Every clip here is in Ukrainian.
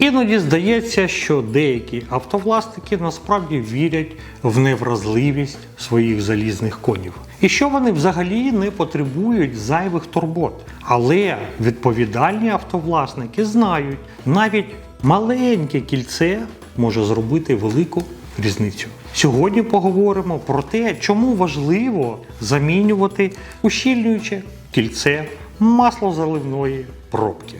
Іноді здається, що деякі автовласники насправді вірять в невразливість своїх залізних конів. І що вони взагалі не потребують зайвих турбот. Але відповідальні автовласники знають, навіть маленьке кільце може зробити велику різницю. Сьогодні поговоримо про те, чому важливо замінювати ущільнююче кільце маслозаливної пробки.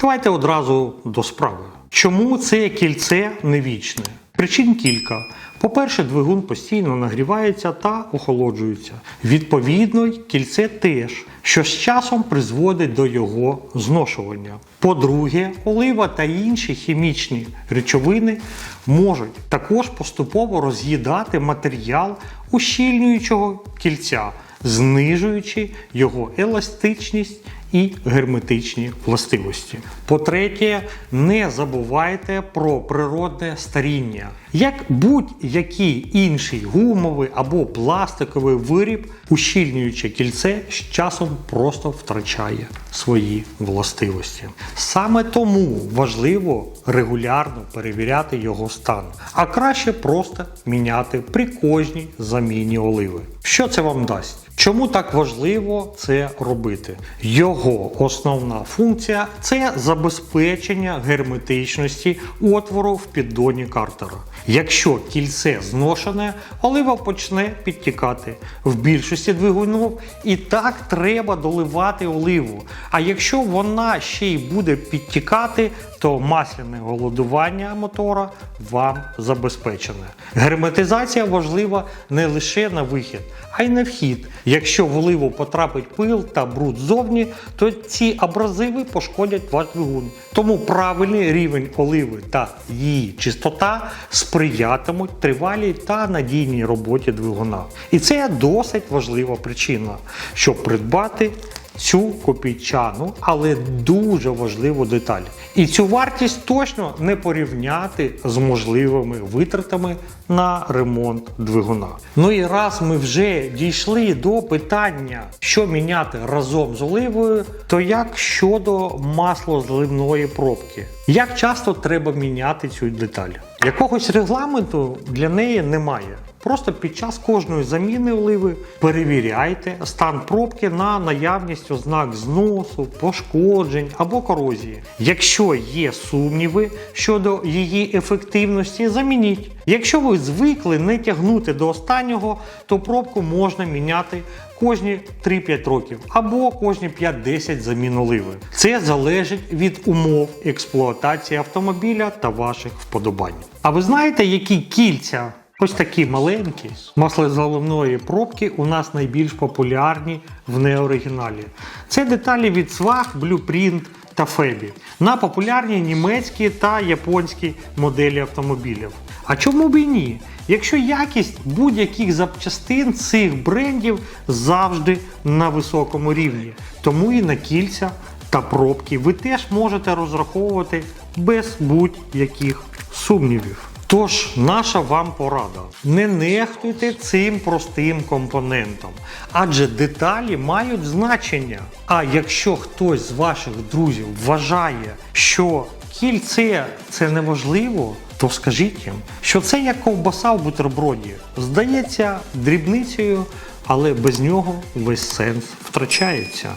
Давайте одразу до справи. Чому це кільце не вічне? Причин кілька. По-перше, двигун постійно нагрівається та охолоджується. Відповідно, кільце теж, що з часом призводить до його зношування. По-друге, олива та інші хімічні речовини можуть також поступово роз'їдати матеріал ущільнюючого кільця, знижуючи його еластичність і герметичні властивості. По-третє, не забувайте про природне старіння. Як будь-який інший гумовий або пластиковий виріб, ущільнююче кільце з часом просто втрачає свої властивості. Саме тому важливо регулярно перевіряти його стан, а краще просто міняти при кожній заміні оливи. Що це вам дасть? Чому так важливо це робити? Його основна функція це забезпечення герметичності отвору в піддоні картера. Якщо кільце зношене, олива почне підтікати. В більшості двигунів і так треба доливати оливу. А якщо вона ще й буде підтікати, то масляне голодування мотора вам забезпечене. Герметизація важлива не лише на вихід, а й на вхід. Якщо в оливу потрапить пил та бруд ззовні, то ці абразиви пошкодять ваш двигун. Тому правильний рівень оливи та її чистота сприятимуть тривалій та надійній роботі двигуна. І це досить важлива причина, щоб придбати цю копійчану, але дуже важливу деталь. І цю вартість точно не порівняти з можливими витратами на ремонт двигуна. Ну і раз ми вже дійшли до питання, що міняти разом з оливою, то як щодо маслозливної пробки? Як часто треба міняти цю деталь? Якогось регламенту для неї немає. Просто під час кожної заміни оливи перевіряйте стан пробки на наявність ознак зносу, пошкоджень або корозії. Якщо є сумніви щодо її ефективності, замініть. Якщо ви звикли не тягнути до останнього, то пробку можна міняти кожні 3-5 років або кожні 5-10 замін оливи. Це залежить від умов експлуатації автомобіля та ваших вподобань. А ви знаєте, які кільця Ось такі маленькі маслозаливної пробки у нас найбільш популярні в неоригіналі. Це деталі від Swag, Blueprint та Febi на популярні німецькі та японські моделі автомобілів. А чому б і ні? Якщо якість будь-яких запчастин цих брендів завжди на високому рівні, тому і на кільця та пробки ви теж можете розраховувати без будь-яких сумнівів. Тож, наша вам порада. Не нехтуйте цим простим компонентом, адже деталі мають значення. А якщо хтось з ваших друзів вважає, що кільце це неможливо, то скажіть їм, що це як ковбаса в бутерброді. Здається дрібницею, але без нього весь сенс втрачається.